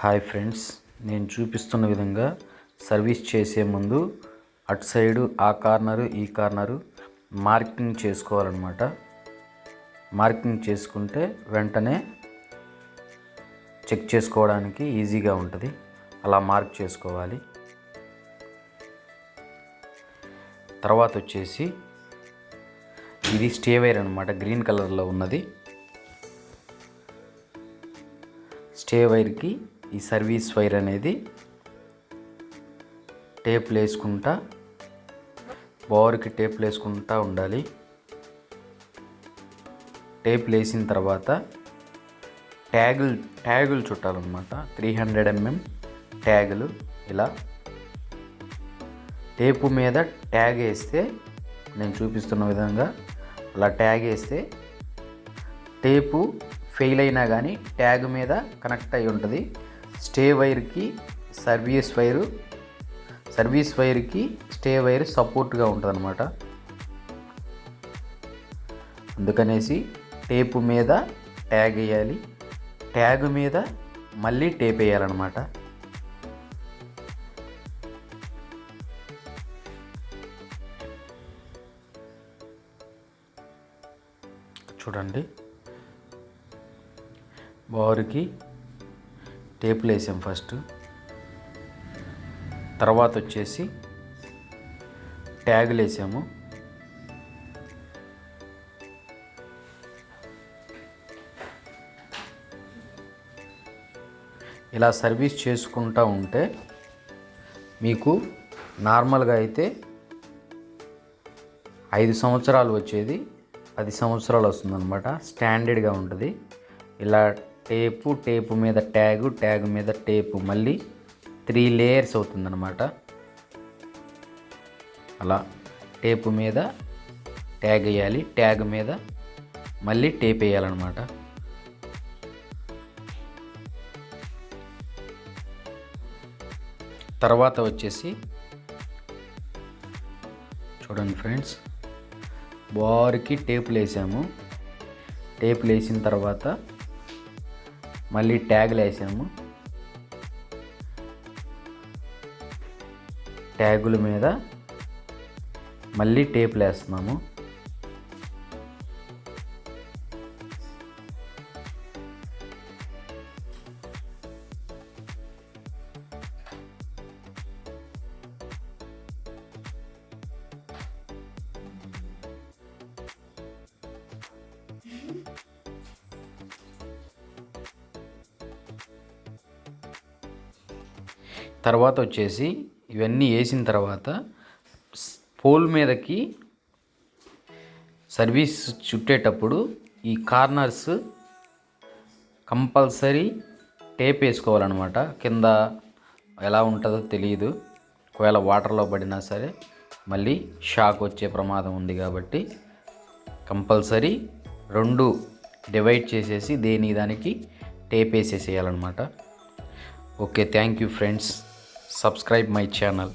Hi friends నేను చూపిస్తున్న విధంగా సర్వీస్ చేసే ముందు అటు సైడు ఆ కార్నరు ఈ కార్నరు మార్కింగ్ చేసుకోవాలన్నమాట. మార్కింగ్ చేసుకుంటే వెంటనే చెక్ చేసుకోవడానికి ఈజీగా ఉంటుంది. అలా మార్క్ చేసుకోవాలి. తర్వాత వచ్చేసి ఇది స్టే వైర్ అనమాట గ్రీన్ కలర్లో ఉన్నది. స్టే వైర్కి ఈ సర్వీస్ వైర్ అనేది టేప్లు వేసుకుంటా బోర్కి టేప్లు వేసుకుంటా ఉండాలి. టేప్లు వేసిన తర్వాత ట్యాగులు ట్యాగులు చుట్టాలన్నమాట. త్రీ హండ్రెడ్ ఎంఎం ట్యాగులు ఇలా టేపు మీద ట్యాగ్ వేస్తే నేను చూపిస్తున్న విధంగా అలా ట్యాగ్ వేస్తే టేపు ఫెయిల్ అయినా కానీ ట్యాగ్ మీద కనెక్ట్ అయి ఉంటుంది. స్టే వైర్కి సర్వీస్ వైరు సర్వీస్ వైర్కి స్టే వైర్ సపోర్ట్గా ఉంటుంది అనమాట అందుకనేసి టేపు మీద ట్యాగ్ వేయాలి ట్యాగ్ మీద మళ్ళీ టేప్ వేయాలన్నమాట చూడండి. వారికి టేపులు వేసాం ఫస్ట్. తర్వాత వచ్చేసి ట్యాగులు వేసాము. ఇలా సర్వీస్ చేసుకుంటూ ఉంటే మీకు నార్మల్గా అయితే ఐదు సంవత్సరాలు వచ్చేది పది సంవత్సరాలు వస్తుందన్నమాట. స్టాండర్డ్గా ఉంటుంది. ఇలా టేపు టేపు మీద ట్యాగు ట్యాగ్ మీద టేపు. మళ్ళీ త్రీ లేయర్స్ అవుతుందన్నమాట. అలా టేపు మీద ట్యాగ్ వేయాలి ట్యాగ్ మీద మళ్ళీ టేప్ వేయాలన్నమాట. తర్వాత వచ్చేసి చూడండి ఫ్రెండ్స్ బార్కి టేపులు వేసాము. టేపులు వేసిన తర్వాత మళ్ళీ ట్యాగులు వేసాము. ట్యాగుల మీద మళ్ళీ టేపులు వేస్తున్నాము. తర్వాత వచ్చేసి ఇవన్నీ వేసిన తర్వాత పోల్ మీదకి సర్వీస్ చుట్టేటప్పుడు ఈ కార్నర్స్ కంపల్సరీ టేప్ వేసుకోవాలన్నమాట. కింద ఎలా ఉంటుందో తెలియదు ఒకవేళ వాటర్లో పడినా సరే మళ్ళీ షాక్ వచ్చే ప్రమాదం ఉంది కాబట్టి కంపల్సరీ రెండు డివైడ్ చేసేసి దేని దానికి tape వేసేసేయాలన్నమాట. Okay thank you friends subscribe my channel